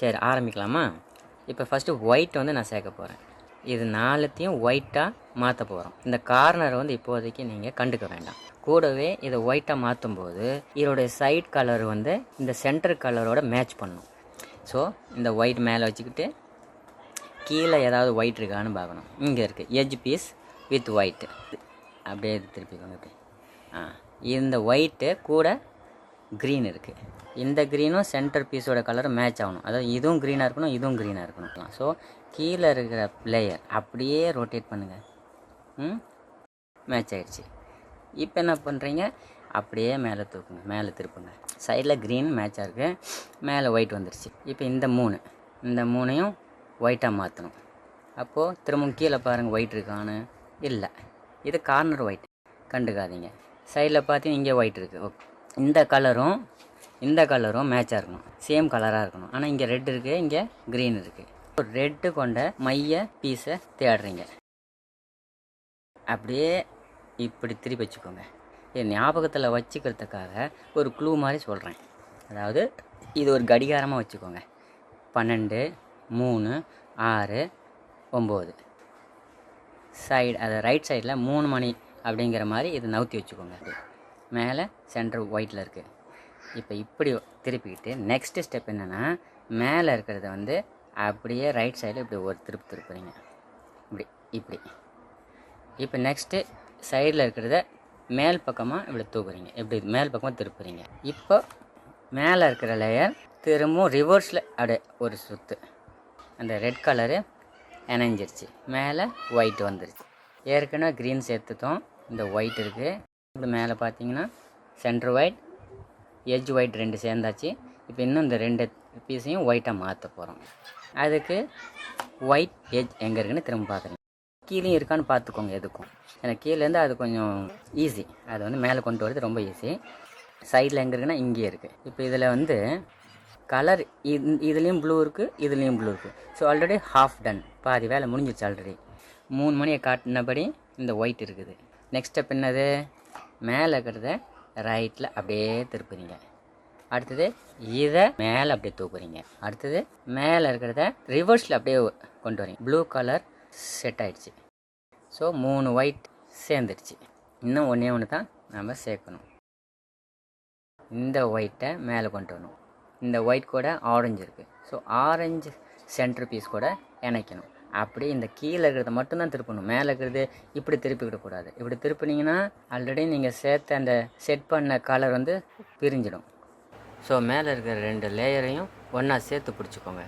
சரி ஆரம்பிக்கலாமா? இப்போ ஃபஸ்ட்டு ஒயிட் வந்து நான் சேர்க்க போகிறேன் இது நாலுத்தையும் ஒயிட்டாக மாற்ற போகிறோம் இந்த கார்னரை வந்து இப்போதைக்கு நீங்கள் கண்டுக்க வேண்டாம். கூடவே இதை ஒயிட்டாக மாற்றும் போது இதோடைய சைட் கலர் வந்து இந்த சென்டர் கலரோட மேட்ச் பண்ணும். ஸோ இந்த ஒயிட் மேலே வச்சுக்கிட்டு கீழே ஏதாவது ஒயிட் இருக்கான்னு பார்க்கணும். இங்கே இருக்குது எஜ் பீஸ் வித் ஒயிட் அப்படியே திருப்பி கொண்டு ஆ இந்த ஒயிட்டு கூட க்ரீன் இருக்குது இந்த க்ரீனும் சென்டர் பீஸோட கலர் மேட்ச் ஆகணும். அதாவது இதுவும் க்ரீனாக இருக்கணும் இதுவும் க்ரீனாக இருக்கணும். ஸோ கீழே இருக்கிற லேயர் அப்படியே ரொட்டேட் பண்ணுங்கள் ம்? மேட்ச் ஆகிடுச்சு இப்போ என்ன பண்ணுறீங்க அப்படியே மேலே தூக்குங்க. மேலே திருப்புங்க. சைடில் க்ரீன் மேட்சாக இருக்குது மேலே ஒயிட் வந்துருச்சு. இப்போ இந்த மூணு. இந்த மூணையும் ஒயிட்டாக மாற்றணும் அப்போது திரும்பவும் கீழே பாருங்கள் ஒயிட் இருக்கான்னு இல்லை. இது கார்னர் ஒயிட் கண்டுக்காதீங்க. சைடில் பார்த்தீங்கன்னா இங்கே ஒயிட் இருக்குது ஓகே இந்த கலரும் இந்த கலரும் மேட்சாக இருக்கணும். சேம் கலராக இருக்கணும். ஆனால் இங்கே ரெட் இருக்குது இங்கே க்ரீன் இருக்குது ஒரு ரெட்டு கொண்ட மைய பீஸை தேடுறீங்க. அப்படியே இப்படி திருப்பி வச்சுக்கோங்க. இது ஞாபகத்தில் வச்சுக்கிறதுக்காக ஒரு க்ளூ மாதிரி சொல்கிறேன் அதாவது இது ஒரு கடிகாரமாக வச்சுக்கோங்க. பன்னெண்டு மூணு ஆறு ஒம்பது. சைடு அது ரைட் சைடில் மூணு மணி அப்படிங்கிற மாதிரி இது நவுத்தி வச்சுக்கோங்க. மேலே சென்டர் ஒயிட்டில் இருக்குது இப்போ இப்படி திருப்பிக்கிட்டு நெக்ஸ்ட்டு ஸ்டெப் என்னென்னா மேலே இருக்கிறத வந்து அப்படியே ரைட் சைடில் இப்படி ஒரு திருப்பு திருப்புறீங்க. இப்படி இப்படி. இப்போ நெக்ஸ்ட்டு சைடில் இருக்கிறத மேல் பக்கமாக இப்படி தூக்குறீங்க. இப்படி மேல் பக்கமாக திருப்புறீங்க. இப்போ மேலே இருக்கிற லேயர் திரும்பவும் ரிவர்ஸில் அப்படியே ஒரு சுற்று அந்த ரெட் கலரு இணைஞ்சிருச்சு. மேலே ஒயிட் வந்துருச்சு. ஏற்கனவே க்ரீன் சேர்த்துட்டோம். இந்த ஒயிட் இருக்குது இது மேலே பார்த்தீங்கன்னா சென்டர் ஒயிட் எஜ் ஒயிட் ரெண்டு சேர்ந்தாச்சு. இப்போ இன்னும் இந்த ரெண்டு பீஸையும் ஒயிட்டாக மாற்ற போகிறோம் அதுக்கு ஒயிட் எஜ் எங்கே இருக்குன்னு திரும்ப பார்க்குறீங்க கீழே இருக்கான்னு பார்த்துக்கோங்க எதுக்கும். ஏன்னா கீழேருந்து அது கொஞ்சம் ஈஸி அது வந்து மேலே கொண்டு வரது ரொம்ப ஈஸி சைடில் எங்கே இருக்குன்னா இங்கே இருக்குது இப்போ இதில் வந்து கலர் இது இதுலேயும் ப்ளூ இருக்குது இதுலேயும் ப்ளூ இருக்குது ஸோ ஆல்ரெடி ஹாஃப் டன் பாதி வேலை முடிஞ்சிச்சு ஆல்ரெடி மூணு மணியை காட்டினபடி இந்த ஒயிட் இருக்குது. நெக்ஸ்ட் ஸ்டெப் என்னது? மேலே இருக்கிறத ரைட்டில் அப்படியே திருப்புறீங்க. அடுத்தது இதை மேலே அப்படியே தூக்குறீங்க. அடுத்தது மேலே இருக்கிறத ரிவர்ஸில் அப்படியே கொண்டு வரீங்க. ப்ளூ கலர் செட் ஆகிடுச்சு ஸோ மூணு ஒயிட் சேர்ந்துடுச்சு இன்னும் ஒன்றே ஒன்று தான் நம்ம சேர்க்கணும். இந்த ஒயிட்டை மேலே கொண்டு வரணும். இந்த ஒயிட் கூட ஆரஞ்சு இருக்குது ஸோ ஆரஞ்சு சென்டர் பீஸ் கூட இணைக்கணும். அப்படியே இந்த கீழே இருக்கிறத மட்டும்தான் திருப்பணும். மேலே இருக்கிறது இப்படி திருப்பிக்கிடக்கூடாது இப்படி திருப்பினீங்கன்னா ஆல்ரெடி நீங்கள் சேர்த்த அந்த செட் பண்ண கலர் வந்து பிரிஞ்சிடும். ஸோ மேலே இருக்கிற ரெண்டு லேயரையும் ஒன்றா சேர்த்து பிடிச்சிக்கோங்க.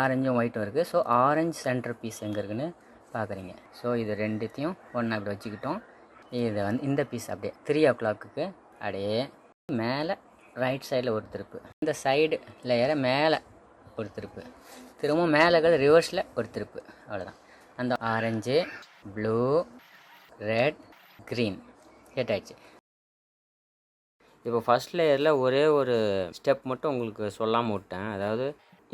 ஆரஞ்சும் ஒயிட்டும் இருக்குது ஸோ ஆரஞ்சு சென்டர் பீஸ் எங்கே இருக்குன்னு பார்க்குறீங்க ஸோ இது ரெண்டுத்தையும் ஒன்றா இப்படி வச்சுக்கிட்டோம். இதை வந்து இந்த பீஸ் அப்படியே த்ரீ ஓ கிளாக்குக்கு அப்படியே மேலே ரைட் சைடில் ஒரு திருப்பு. இந்த சைடு லேயரை மேலே ஒரு திருப்பு. திரும்பவும் மேலே ரிவர்ஸில் ஒரு திருப்பு. அவ்வளோதான் அந்த orange blue red green hit ஆயிடுச்சு இப்போ ஃபஸ்ட் லேயரில் ஒரே ஒரு ஸ்டெப் மட்டும் உங்களுக்கு சொல்லாமல் விட்டேன். அதாவது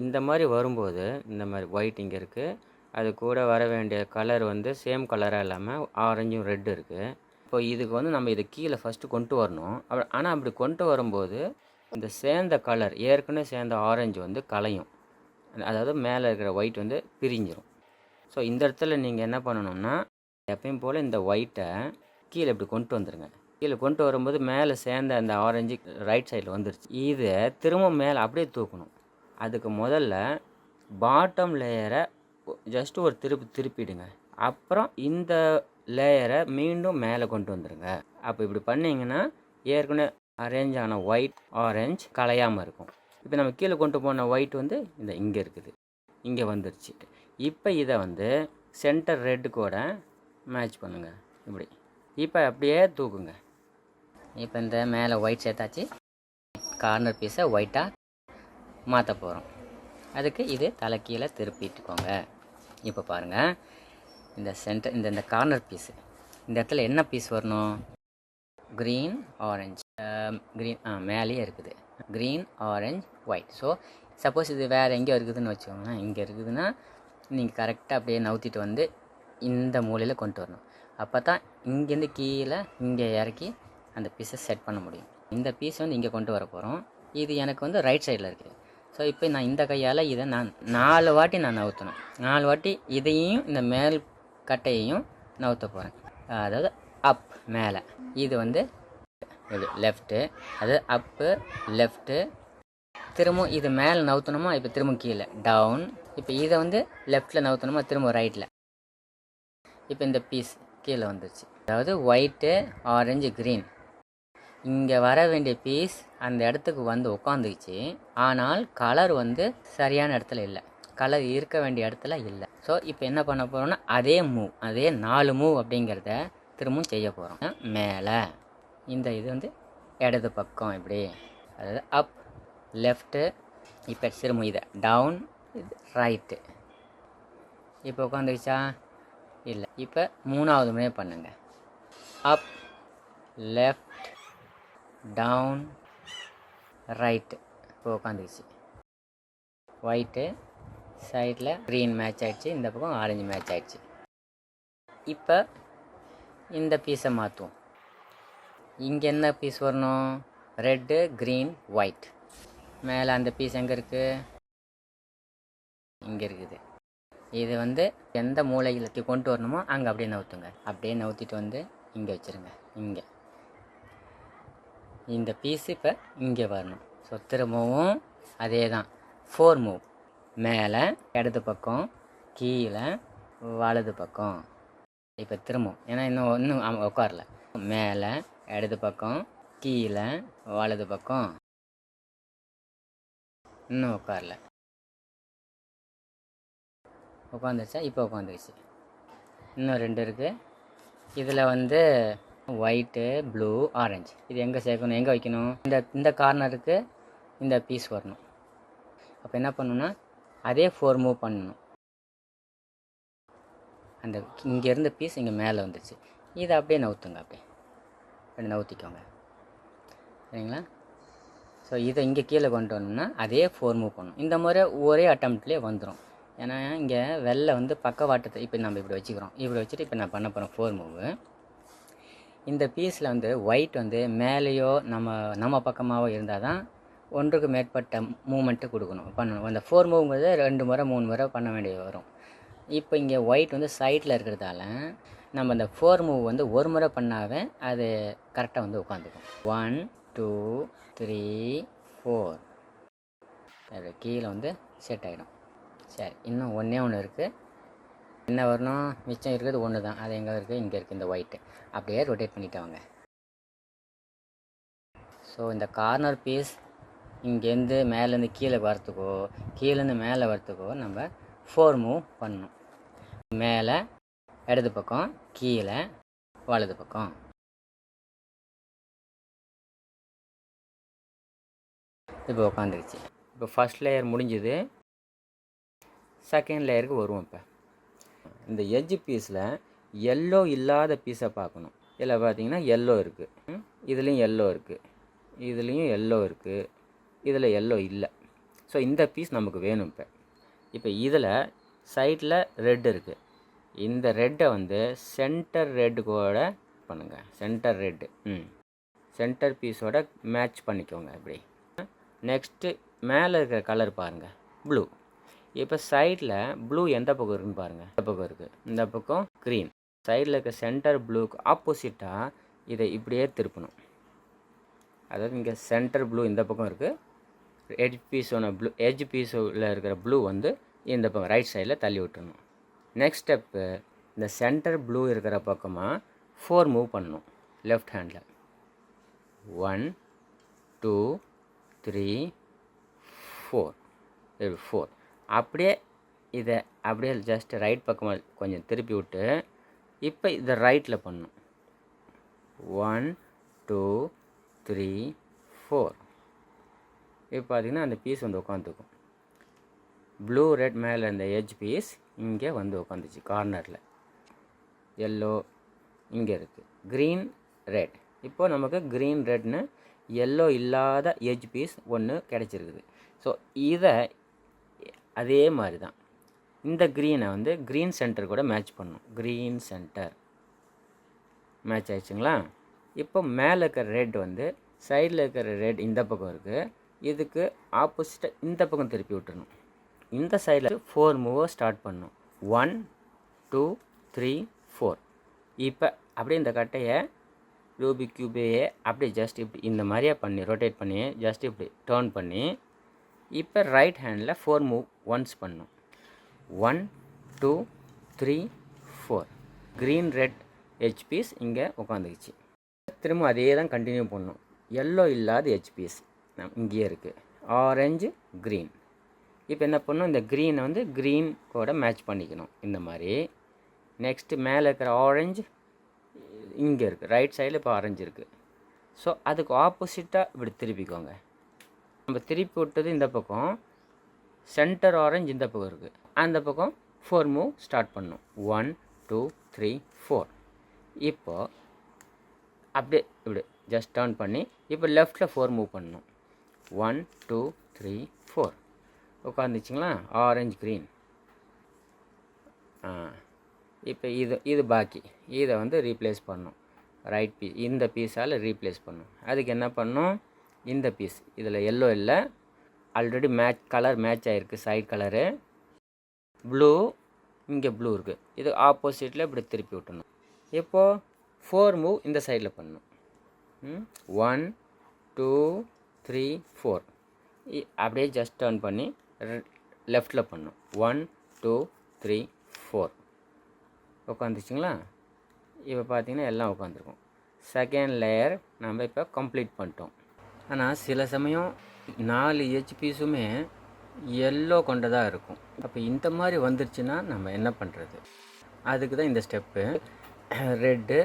இந்த மாதிரி வரும்போது இந்த மாதிரி ஒயிட் இங்கே இருக்குது அது கூட வர வேண்டிய கலர் வந்து சேம் கலராக இல்லாமல் ஆரஞ்சும் ரெட்டு இருக்குது இப்போ இதுக்கு வந்து நம்ம இதை கீழே ஃபஸ்ட்டு கொண்டு வரணும். ஆனால் அப்படி கொண்டு வரும்போது இந்த சேர்ந்த கலர் ஏற்கனவே சேர்ந்த ஆரஞ்சு வந்து கலையும். அதாவது மேலே இருக்கிற ஒயிட் வந்து பிரிஞ்சிடும் ஸோ இந்த இடத்துல நீங்கள் என்ன பண்ணணும்னா எப்பயும் போல் இந்த ஒயிட்டை கீழே இப்படி கொண்டு வந்துடுங்க கீழே கொண்டு வரும்போது மேலே சேர்ந்த அந்த ஆரஞ்சு ரைட் சைடில் வந்துருச்சு. இதை திரும்ப மேலே அப்படியே தூக்கணும். அதுக்கு முதல்ல பாட்டம் லேயரை ஜஸ்ட் ஒரு திருப்பி திருப்பிடுங்க. அப்புறம் இந்த லேயரை மீண்டும் மேலே கொண்டு வந்துடுங்க அப்போ இப்படி பண்ணிங்கன்னா ஏற்கனவே அரேஞ்ச் ஆன ஒயிட் ஆரஞ்சு கலையாமல் இருக்கும். இப்போ நம்ம கீழே கொண்டு போன ஒயிட் வந்து இந்த இங்கே இருக்குது. இங்கே வந்துருச்சு. இப்போ இதை வந்து சென்டர் ரெட்டு கூட மேட்ச் பண்ணுங்க. இப்படி. இப்போ அப்படியே தூக்குங்க. இப்போ இந்த மேலே ஒயிட் சேர்த்தாச்சு. கார்னர் பீஸை ஒயிட்டாக மாற்ற போகிறோம். அதுக்கு இது தலை கீழே திருப்பிட்டுக்கோங்க. இப்போ பாருங்கள் இந்த சென்டர் இந்த இந்த கார்னர் பீஸு இந்த இடத்துல என்ன பீஸ் வரணும்? க்ரீன் ஆரஞ்சு க்ரீன் ஆ மேலேயே இருக்குது. Green orange white so suppose இது வேறு எங்கேயோ இருக்குதுன்னு வச்சுக்கோங்களேன். இங்கே இருக்குதுன்னா நீங்கள் கரெக்டாக அப்படியே நவுத்திட்டு வந்து இந்த மூலையில் கொண்டு வரணும். அப்போ தான் இங்கேருந்து கீழே இங்கே இறக்கி அந்த பீஸை செட் பண்ண முடியும். இந்த பீஸ் வந்து இங்கே கொண்டு வர போகிறோம் இது எனக்கு வந்து ரைட் சைடில் இருக்குது ஸோ இப்போ நான் இந்த கையால் இதை நான் நாலு வாட்டி நான் நவுத்தணும். நாலு வாட்டி இதையும் இந்த மேல் கட்டையையும் நவுத்த போகிறேன் அதாவது அப் மேலே. இது வந்து இது லெஃப்ட்டு அது அப்பு லெஃப்ட்டு திரும்ப இது மேலே நவுத்தணுமா இப்போ திரும்ப கீழே. டவுன் இப்போ இதை வந்து லெஃப்ட்டில் நவுத்தணுமா திரும்ப ரைட்டில் இப்போ இந்த பீஸ் கீழே வந்துருச்சு. அதாவது ஒயிட்டு ஆரஞ்சு க்ரீன் இங்கே வர வேண்டிய பீஸ் அந்த இடத்துக்கு வந்து உட்காந்துக்குச்சு ஆனால் கலர் வந்து சரியான இடத்துல இல்லை. கலர் இருக்க வேண்டிய இடத்துல இல்லை. ஸோ இப்போ என்ன பண்ண போகிறோம்னா அதே மூவ் அதே நாலு மூவ் அப்படிங்கிறத திரும்பவும் செய்ய போகிறோம் மேலே. இந்த இது வந்து இடது பக்கம் இப்படி. அதாவது அப் லெஃப்ட்டு இப்போ சிறுமு இதை. டவுன் இது ரைட்டு இப்போ உட்காந்துருச்சா? இல்லை. இப்போ மூணாவது முறையே பண்ணுங்க. அப் லெஃப்ட் டவுன் ரைட்டு இப்போ உட்காந்துருச்சு. ஒயிட்டு சைடில் க்ரீன் மேட்ச் ஆகிடுச்சு இந்த பக்கம் ஆரஞ்சு மேட்ச் ஆகிடுச்சு இப்போ இந்த பீஸை மாற்றுவோம் இங்கே என்ன பீஸ் வரணும்? ரெட்டு க்ரீன் ஒயிட் மேலே அந்த பீஸ் எங்கே இருக்குது இங்கே இருக்குது. இது வந்து எந்த மூளைகளுக்கு கொண்டு வரணுமோ அங்கே அப்படியே நவுத்துங்க. அப்படியே நவுத்திட்டு வந்து இங்கே வச்சுருங்க. இங்கே. இந்த பீஸ் இப்போ இங்கே வரணும். ஸோ திரும்பவும் அதே தான் ஃபோர் மூவ் மேலே இடது பக்கம் கீழே வலது பக்கம். இப்போ திரும்பவும். ஏன்னா இன்னும் ஒன்றும் உட்காரல. மேலே இடது பக்கம் கீழே வலது பக்கம். இன்னும் உட்காரல. உட்காந்துருச்சா? இப்போ உட்காந்துருச்சு. இன்னும் ரெண்டு இருக்குது இதில் வந்து ஒயிட்டு ப்ளூ ஆரஞ்சு இது எங்கே சேர்க்கணும்? எங்கே வைக்கணும்? இந்த இந்த கார்னருக்கு இந்த பீஸ் வரணும். அப்போ என்ன பண்ணணும்னா அதே ஃபோர் மூவ் பண்ணணும். அந்த இங்கே இருந்த பீஸ் இங்கே மேலே வந்துச்சு இதை அப்படியே நவுத்துங்க அப்படியே. ரெண்டு நவுத்திக்கோங்க. சரிங்களா? ஸோ இதை இங்கே கீழே கொண்டு வரணும்னா அதே ஃபோர் மூவ் பண்ணணும் இந்த முறை ஒரே அட்டம்ப்ட்லேயே வந்துடும் ஏன்னா இங்கே வெள்ளை வந்து பக்கவாட்டத்தை இப்போ நம்ம இப்படி வச்சுக்கிறோம். இப்படி வச்சுட்டு இப்போ நான் பண்ண போகிறேன் ஃபோர் மூவு இந்த பீஸில் வந்து ஒயிட் வந்து மேலேயோ நம்ம நம்ம பக்கமாகவோ இருந்தால் தான் ஒன்றுக்கு மேற்பட்ட மூமெண்ட்டு கொடுக்கணும். பண்ணணும். அந்த ஃபோர் மூவ்ங்கிறது ரெண்டு முறை மூணு முறை பண்ண வேண்டியது வரும். இப்போ இங்கே ஒயிட் வந்து சைடில் இருக்கிறதால நம்ம அந்த ஃபோர் மூவ் வந்து ஒரு முறை பண்ணாவே அது கரெக்டாக வந்து உட்காந்துக்கும். ஒன் டூ த்ரீ ஃபோர் அது கீழே வந்து செட் ஆகிடும் சரி இன்னும் ஒன்றே ஒன்று இருக்குது என்ன வரணும்? மிச்சம் இருக்கிறது ஒன்று தான் அது எங்கே இருக்குது இங்கே இருக்குது இந்த ஒயிட்டு அப்படியே ரொட்டேட் பண்ணிட்டு வாங்க. ஸோ இந்த கார்னர் பீஸ் இங்கேருந்து மேலேருந்து கீழே வரத்துக்கோ கீழேருந்து மேலே வரத்துக்கோ நம்ம ஃபோர் மூவ் பண்ணணும். மேலே இடது பக்கம் கீழே வலது பக்கம். இப்போ உட்காந்துருச்சு இப்போ ஃபஸ்ட் லேயர் முடிஞ்சுது. செகண்ட் லேயருக்கு வருவோம் இப்போ. இந்த எட்ஜ் பீஸில் எல்லோ இல்லாத பீஸை பார்க்கணும். இதில் பார்த்தீங்கன்னா எல்லோ இருக்குது இதுலேயும் எல்லோ இருக்குது இதுலேயும் எல்லோ இருக்குது இதில் எல்லோ இல்லை. ஸோ இந்த பீஸ் நமக்கு வேணும் இப்போ. இப்போ இதில் சைடில் ரெட் இருக்குது இந்த ரெட்டை வந்து சென்டர் ரெட்டு கூட பண்ணுங்கள் சென்டர் ரெட்டு ம். சென்டர் பீஸோட மேட்ச் பண்ணிக்கோங்க இப்படி. நெக்ஸ்ட்டு மேலே இருக்கிற கலர் பாருங்கள் ப்ளூ இப்போ சைடில் ப்ளூ எந்த பக்கம் இருக்குன்னு பாருங்கள் இந்த பக்கம் இருக்குது இந்த பக்கம் க்ரீன் சைடில் இருக்க சென்டர் ப்ளூக்கு ஆப்போசிட்டாக இதை இப்படியே திருப்பணும். அதாவது இங்கே சென்டர் ப்ளூ இந்த பக்கம் இருக்குது எட்ஜ் பீஸோட ப்ளூ எட்ஜ் பீஸில் இருக்கிற ப்ளூ வந்து இந்த பக்கம் ரைட் சைடில் தள்ளி விட்டுணும் நெக்ஸ்ட் ஸ்டெப்பு இந்த சென்டர் ப்ளூ இருக்கிற பக்கமாக ஃபோர் மூவ் பண்ணணும். Left handle one two three four இது ஃபோர் அப்படியே இதை அப்படியே ஜஸ்ட் ரைட் பக்கமாக கொஞ்சம் திருப்பி விட்டு இப்போ இதை ரைட்டில் பண்ணணும். ஒன் டூ த்ரீ ஃபோர் இப்போ பார்த்தீங்கன்னா அந்த பீஸ் வந்து உட்காந்துக்கும் ப்ளூ ரெட் மேலே இந்த எஜ் பீஸ் இங்கே வந்து உட்காந்துச்சு கார்னரில் எல்லோ இங்கே இருக்குது க்ரீன் ரெட் இப்போது நமக்கு க்ரீன் ரெட்னு எல்லோ இல்லாத எஜ் பீஸ் ஒன்று கிடச்சிருக்குது. ஸோ இதை அதே மாதிரி தான் இந்த க்ரீனை வந்து க்ரீன் சென்டர் கூட மேட்ச் பண்ணும். க்ரீன் சென்டர் மேட்ச் ஆயிடுச்சுங்களா? இப்போ மேலே இருக்கிற ரெட் வந்து சைடில் இருக்கிற ரெட் இந்த பக்கம் இருக்குது இதுக்கு ஆப்போசிட்டாக இந்த பக்கம் திருப்பி விட்டுறணும். இந்த சைடில் ஃபோர் மூவை ஸ்டார்ட் பண்ணணும் ஒன் டூ த்ரீ ஃபோர் இப்போ அப்படியே இந்த கட்டையை ரூபி கியூபையே அப்படியே ஜஸ்ட் இப்படி இந்த மாதிரியே பண்ணி ரொட்டேட் பண்ணி ஜஸ்ட் இப்படி டேர்ன் பண்ணி இப்போ ரைட் ஹேண்டில் ஃபோர் மூவ் ஒன்ஸ் பண்ணும். One two three four green red edge piece இங்கே உட்காந்துக்குச்சு திரும்ப அதே தான் கண்டினியூ பண்ணும். எல்லோ இல்லாத ஹெச்பிஎஸ் இங்கேயே இருக்குது ஆரஞ்சு க்ரீன் இப்போ என்ன பண்ணணும் இந்த க்ரீனை வந்து க்ரீன் கூட மேட்ச் பண்ணிக்கணும். இந்த மாதிரி. நெக்ஸ்ட்டு மேலே இருக்கிற ஆரஞ்சு இங்கே இருக்குது ரைட் சைடில் இப்போ ஆரஞ்சு இருக்குது ஸோ அதுக்கு ஆப்போசிட்டாக இப்படி திருப்பிக்கோங்க. நம்ம திருப்பி விட்டது இந்த பக்கம். சென்டர் ஆரஞ்சு இந்த பக்கம் இருக்குது அந்த பக்கம் ஃபோர் மூவ் ஸ்டார்ட் பண்ணும். ஒன் டூ த்ரீ ஃபோர் இப்போது அப்படியே இப்படி ஜஸ்ட் டர்ன் பண்ணி இப்போ லெஃப்டில் ஃபோர் மூவ் பண்ணணும். ஒன் டூ த்ரீ ஃபோர் உட்காந்துச்சிங்களா? ஆரஞ்சு க்ரீன் ஆ. இப்போ இது இது பாக்கி. இதை வந்து ரீப்ளேஸ் பண்ணும். ரைட் பீஸ் இந்த பீஸால் ரீப்ளேஸ் பண்ணும். அதுக்கு என்ன பண்ணும்? இந்த பீஸ் இதில் எல்லோ இல்லை. ஆல்ரெடி மேட்ச் கலர் மேட்ச் ஆகிருக்கு சைட் கலரு ப்ளூ இங்கே ப்ளூ இருக்குது இது ஆப்போசிட்டில் இப்படி திருப்பி விட்டணும். இப்போது ஃபோர் மூவ் இந்த சைடில் பண்ணணும் ஒன் டூ த்ரீ ஃபோர் அப்படியே ஜஸ்ட் டர்ன் பண்ணி லெஃப்டில் பண்ணும். ஒன் டூ த்ரீ ஃபோர் உட்காந்துச்சிங்களா இப்போ பார்த்தீங்கன்னா எல்லாம் உட்காந்துருக்கும் செகண்ட் லேயர் நம்ம இப்போ கம்ப்ளீட் பண்ணிட்டோம். ஆனால் சில சமயம் நாலு ஹெச்பிஸுமே எல்லோ கொண்டதாக இருக்கும். அப்போ இந்த மாதிரி வந்துருச்சுன்னா நம்ம என்ன பண்ணுறது அதுக்கு தான் இந்த ஸ்டெப்பு ரெட்டு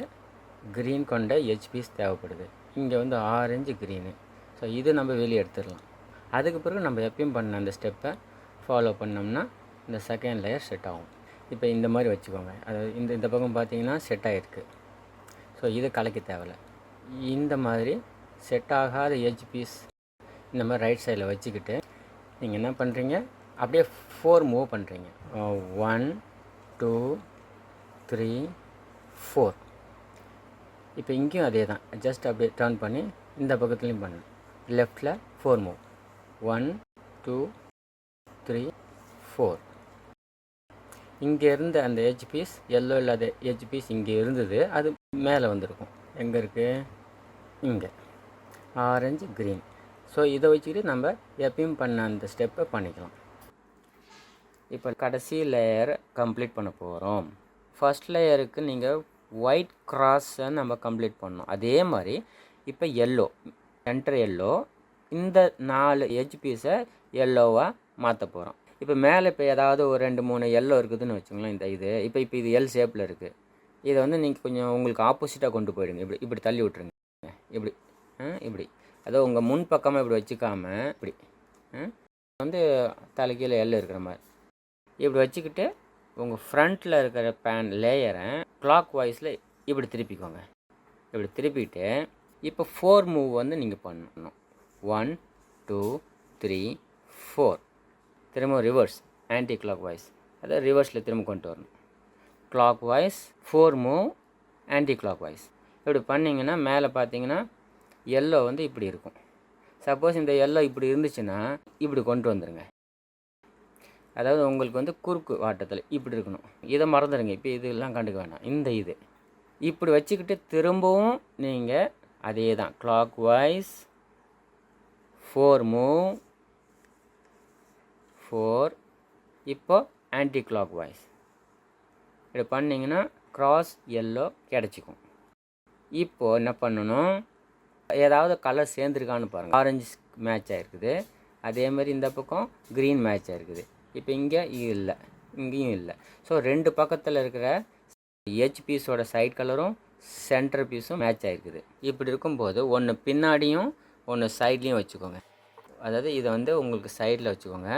க்ரீன் கொண்ட ஹெச்பிஸ் தேவைப்படுது. இங்கே வந்து ஆரஞ்சு க்ரீனு ஸோ இது நம்ம வெளியே எடுத்துடலாம். அதுக்கு பிறகு நம்ம எப்பயும் பண்ண அந்த ஸ்டெப்பை ஃபாலோ பண்ணோம்னா இந்த செகண்ட் லேயர் செட் ஆகும். இப்போ இந்த மாதிரி வச்சுக்கோங்க. அதாவது இந்த இந்த பக்கம் பார்த்தீங்கன்னா செட் ஆகிருக்கு ஸோ இது கலக்க தேவையில்ல. இந்த மாதிரி செட் ஆகாத எஜ் பீஸ் இந்த மாதிரி ரைட் சைடில் வச்சுக்கிட்டு நீங்கள் என்ன பண்ணுறீங்க அப்படியே ஃபோர் மூவ் பண்ணுறீங்க ஒன் டூ த்ரீ ஃபோர் இப்போ இங்கேயும் அதே தான் ஜஸ்ட் அப்படியே டர்ன் பண்ணி இந்த பக்கத்துலேயும் பண்ணு. லெஃப்டில் four move one two three four இங்கே இருந்த அந்த எஜ் பீஸ் எல்லோ இல்லாத எஜ் பீஸ் இங்கே இருந்தது. அது மேலே வந்திருக்கும். எங்கே இருக்குது இங்கே. ஆரஞ்சு க்ரீன் ஸோ இதை வச்சுக்கிட்டு நம்ம எப்பயும் பண்ண அந்த ஸ்டெப்பை பண்ணிக்கலாம். இப்போ கடைசி லேயர் கம்ப்ளீட் பண்ண போகிறோம் ஃபர்ஸ்ட் லேயருக்கு நீங்கள் ஒயிட் கிராஸை நம்ம கம்ப்ளீட் பண்ணோம் அதே மாதிரி இப்போ எல்லோ சென்டர் எல்லோ இந்த நாலு எஜ் பீஸை எல்லோவாக மாற்ற போகிறோம் இப்போ மேலே இப்போ ஏதாவது ஒரு ரெண்டு மூணு எல்லோ இருக்குதுன்னு வச்சுங்களேன் இந்த இது. இப்போ இப்போ இது எல் ஷேப்பில் இருக்குது இதை வந்து நீங்கள் கொஞ்சம் உங்களுக்கு ஆப்போசிட்டாக கொண்டு போயிடுங்க. இப்படி இப்படி தள்ளி விட்ருங்க இப்படி இப்படி. அதோ உங்கள் முன் பக்கமாக இப்படி வச்சுக்காமல் இப்படி வந்து தலைக்கீழே எல் இருக்கிற மாதிரி. இப்படி வச்சுக்கிட்டு உங்கள் ஃப்ரண்ட்டில் இருக்கிற பேன் லேயரை கிளாக் வாய்ஸில் இப்படி திருப்பிக்கோங்க. இப்படி திருப்பிட்டு இப்போ ஃபோர் மூவ் வந்து நீங்கள் பண்ணணும். ஒன் டூ த்ரீ ஃபோர் திரும்ப ரிவர்ஸ் ஆன்டி கிளாக் வாய்ஸ் அதை ரிவர்ஸில் திரும்ப கொண்டு வரணும். Clockwise four move anticlockwise இப்படி பண்ணிங்கன்னா மேலே பார்த்தீங்கன்னா எல்லோ வந்து இப்படி இருக்கும். சப்போஸ் இந்த எல்லோ இப்படி இருந்துச்சுன்னா இப்படி கொண்டு வந்துடுங்க அதாவது உங்களுக்கு வந்து குறுக்கு வாட்டத்தில் இப்படி இருக்கணும். இதை மறந்துடுங்க இப்போ இதெல்லாம் கண்டுக்க வேணாம். இந்த இது. இப்படி வச்சுக்கிட்டு திரும்பவும் நீங்கள் அதே தான் clockwise four move four இப்போ ஆன்டி கிளாக் வாய்ஸ் இப்படி பண்ணிங்கன்னா க்ராஸ் எல்லோ கிடச்சிக்கும். இப்போது என்ன பண்ணணும்? ஏதாவது கலர் சேர்ந்துருக்கான்னு பாருங்கள் ஆரஞ்சு மேட்ச் ஆகிருக்குது அதே மாதிரி இந்த பக்கம் க்ரீன் மேட்ச் ஆகிருக்குது இப்போ இங்கே இல்லை. இங்கேயும் இல்லை. ஸோ ரெண்டு பக்கத்தில் இருக்கிற ஹெச் பீஸோட சைட் கலரும் சென்டர் பீஸும் மேட்ச் ஆகிருக்குது இப்படி இருக்கும்போது ஒன்று பின்னாடியும் ஒன்று சைட்லேயும் வச்சுக்கோங்க. அதாவது இதை வந்து உங்களுக்கு சைடில் வச்சுக்கோங்க.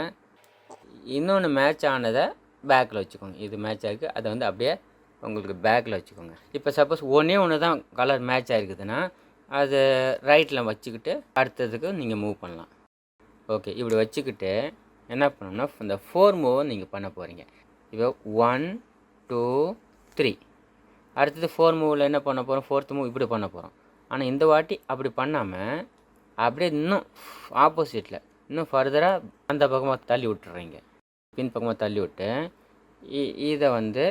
இன்னொன்று மேட்ச் ஆனதை பேக்கில் வச்சுக்கோங்க. இது மேட்ச் ஆகிருக்கு அதை வந்து அப்படியே உங்களுக்கு பேக்கில் வச்சுக்கோங்க. இப்போ சப்போஸ் ஒன்றே ஒன்று தான் கலர் மேட்ச் ஆகிருக்குதுன்னா அது ரைட்டில் வச்சுக்கிட்டு அடுத்ததுக்கு நீங்கள் மூவ் பண்ணலாம். ஓகே இப்படி வச்சுக்கிட்டு என்ன பண்ணணும்னா இந்த ஃபோர் மூவை நீங்கள் பண்ண போகிறீங்க இப்போ ஒன் டூ த்ரீ அடுத்தது ஃபோர் மூவில் என்ன பண்ண போகிறோம் ஃபோர்த் மூவ் இப்படி பண்ண போகிறோம் ஆனால் இந்த வாட்டி அப்படி பண்ணாமல் அப்படியே இன்னும் ஆப்போசிட்டில் இன்னும் ஃபர்தராக அந்த பக்கமாக தள்ளி விட்டுறீங்க. பின் பக்கமாக தள்ளி விட்டு இதை வந்து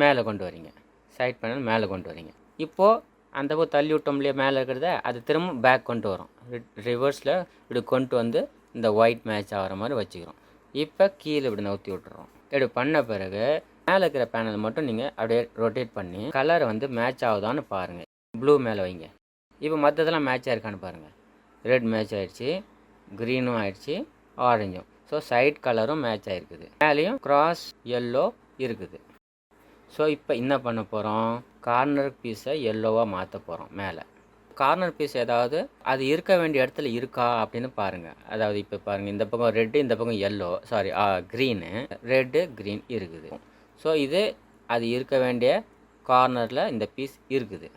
மேலே கொண்டு வரீங்க. சைட் பேனல் மேலே கொண்டு வரீங்க. இப்போது அந்த பக்கம் தள்ளி விட்டோம் இல்லையா மேலே இருக்கிறத அது திரும்ப பேக் கொண்டு வரும். ரிவர்ஸில் இப்படி கொண்டு வந்து இந்த ஒயிட் மேட்ச் ஆகிற மாதிரி வச்சுக்கிறோம். இப்போ கீழே இப்படி நவுத்தி விட்டுறோம். இப்படி பண்ண பிறகு மேலே இருக்கிற பேனல் மட்டும் நீங்கள் அப்படியே ரொட்டேட் பண்ணி கலர் வந்து மேட்ச் ஆகுதான்னு பாருங்கள் ப்ளூ மேலே வைங்க. இப்போ மற்றதெல்லாம் மேட்ச் இருக்கான்னு பாருங்கள் ரெட் மேட்ச் ஆயிடுச்சு க்ரீனும் ஆயிடுச்சு ஆரஞ்சும் ஸோ சைட் கலரும் மேட்ச் ஆகிருக்குது மேலேயும் கிராஸ் எல்லோ இருக்குது. ஸோ இப்போ என்ன பண்ண போகிறோம் கார்னர் பீஸை எல்லோவாக மாற்ற போகிறோம் மேலே. கார்னர் பீஸ் ஏதாவது அது இருக்க வேண்டிய இடத்துல இருக்கா அப்படின்னு பாருங்கள் அதாவது இப்போ பாருங்கள் இந்த பக்கம் ரெட்டு இந்த பக்கம் yellow sorry green red green இருக்குது. ஸோ இது அது இருக்க வேண்டிய கார்னரில் இந்த பீஸ் இருக்குது.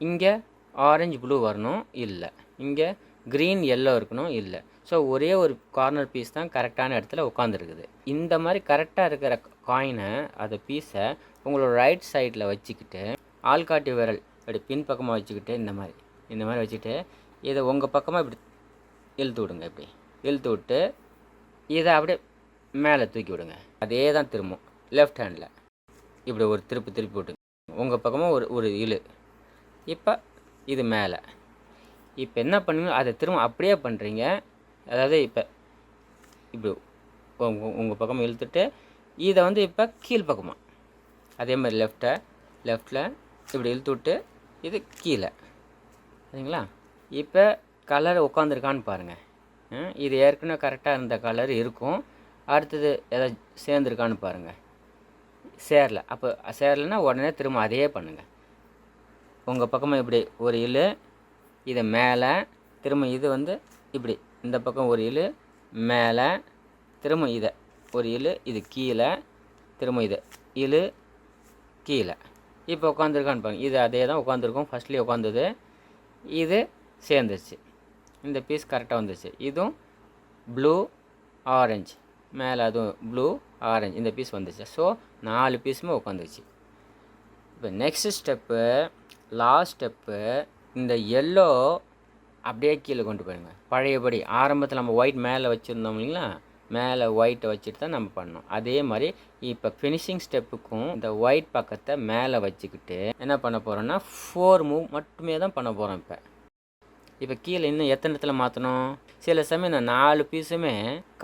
இங்கே ஆரஞ்சு ப்ளூ வரணும்? இல்லை. இங்கே க்ரீன் எல்லோ இருக்கணும் இல்லை. ஸோ ஒரே ஒரு கார்னர் பீஸ் தான் கரெக்டான இடத்துல உட்காந்துருக்குது இந்த மாதிரி கரெக்டாக இருக்கிற காயினை அந்த பீஸை உங்களோட ரைட் சைடில் வச்சுக்கிட்டு ஆள்காட்டி விரல் அப்படி பின் பக்கமாக வச்சுக்கிட்டு இந்த மாதிரி இந்த மாதிரி வச்சுக்கிட்டு இதை உங்கள் பக்கமாக இப்படி இழுத்து விடுங்க இப்படி. இழுத்து விட்டு இதை அப்படியே மேலே தூக்கி விடுங்க. அதே தான் திரும்பும். லெஃப்ட் ஹேண்டில் இப்படி ஒரு திருப்பி திருப்பி விட்டுங்க. உங்கள் பக்கமாக ஒரு ஒரு இழு. இப்போ இது மேலே. இப்போ என்ன பண்ணுங்க அதை திரும்ப அப்படியே பண்ணுறீங்க அதாவது இப்போ இப்படி உங்கள் பக்கம் இழுத்துட்டு இதை வந்து இப்போ கீழ் பக்கமாக அதே மாதிரி லெஃப்ட்டை லெஃப்டில் இப்படி இழுத்து விட்டு இது கீழே. சரிங்களா? இப்போ கலர் உட்காந்துருக்கான்னு பாருங்கள் இது ஏற்கனவே கரெக்டாக இருந்த கலர் இருக்கும். அடுத்தது ஏதாவது சேர்ந்துருக்கான்னு பாருங்கள் சேரல. அப்போ சேரலைன்னா உடனே திரும்ப அதையே பண்ணுங்கள் உங்கள் பக்கமாக இப்படி ஒரு இழு இதை மேலே திரும்ப இது வந்து இப்படி. இந்த பக்கம் ஒரு இழு மேலே திரும்ப இதை. ஒரு இழு இது கீழே திரும்ப இது. இழு கீழே. இப்போ உட்காந்துருக்கான்னு பாருங்க. இது அதே தான் உட்காந்துருக்கும் ஃபஸ்ட்லேயே உட்காந்தது இது சேர்ந்துருச்சு. இந்த பீஸ் கரெக்டாக வந்துருச்சு. இதுவும் ப்ளூ ஆரஞ்சு மேலே அதுவும் ப்ளூ ஆரஞ்சு இந்த பீஸ் வந்துச்சு. ஸோ நாலு பீஸுமே உட்காந்துருச்சு இப்போ நெக்ஸ்ட் ஸ்டெப்பு லாஸ்ட் ஸ்டெப்பு இந்த எல்லோ அப்படியே கீழே கொண்டு போயிடுங்க பழையபடி ஆரம்பத்தில் நம்ம ஒயிட் மேலே வச்சுருந்தோம் இல்லைங்களா? மேலே ஒயிட்டை வச்சுட்டு தான் நம்ம பண்ணோம் அதே மாதிரி இப்போ ஃபினிஷிங் ஸ்டெப்புக்கும் இந்த ஒயிட் பக்கத்தை மேலே வச்சுக்கிட்டு என்ன பண்ண போகிறோம்னா ஃபோர் மூவ் மட்டுமே தான் பண்ண போகிறோம் இப்போ. இப்போ கீழே இன்னும் எத்தனை இடத்துல மாற்றணும் சில சமயம் இந்த நாலு பீஸுமே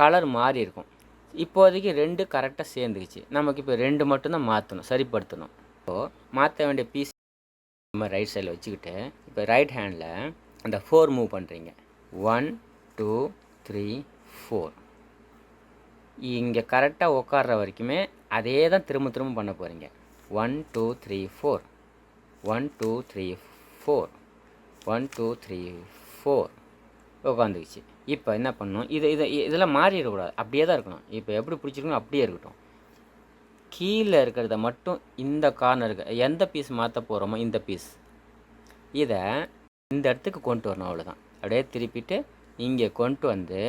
கலர் மாறி இருக்கும். இப்போதைக்கு ரெண்டு கரெக்டாக சேர்ந்துக்குச்சு நமக்கு இப்போ ரெண்டு மட்டும்தான் மாற்றணும் சரிப்படுத்தணும். இப்போது மாற்ற வேண்டிய பீஸ் நம்ம ரைட் சைடில் வச்சுக்கிட்டு இப்போ ரைட் ஹேண்டில் அந்த ஃபோர் மூவ் பண்ணுறீங்க ஒன் டூ த்ரீ ஃபோர் இங்கே கரெக்டாக உட்கார்ற வரைக்குமே அதே தான் திரும்ப திரும்ப பண்ண போகிறீங்க one two three four one two three four one two three four உட்காந்துக்குச்சு இப்போ என்ன பண்ணணும்? இது இதை இதெல்லாம் மாறிடக்கூடாது. அப்படியே தான் இருக்கணும். இப்போ எப்படி பிடிச்சிருக்கணும்? அப்படியே இருக்கட்டும். கீழே இருக்கிறத மட்டும் இந்த கார்னருக்கு எந்த பீஸ் மாற்ற போகிறோமோ இந்த பீஸ் இதை இந்த இடத்துக்கு கொண்டு வரணும் அவ்வளோதான் அப்படியே திருப்பிட்டு இங்கே கொண்டு வந்து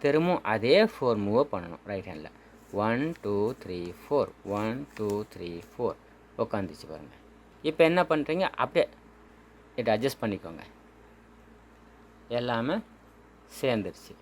திரும்பவும் அதே ஃபோர் மூவை பண்ணணும் right handle one two three four one two three four உட்காந்துச்சு பாருங்கள் இப்போ என்ன பண்ணுறீங்க அப்படியே இதை அட்ஜஸ்ட் பண்ணிக்கோங்க. எல்லாமே சேர்ந்துருச்சு.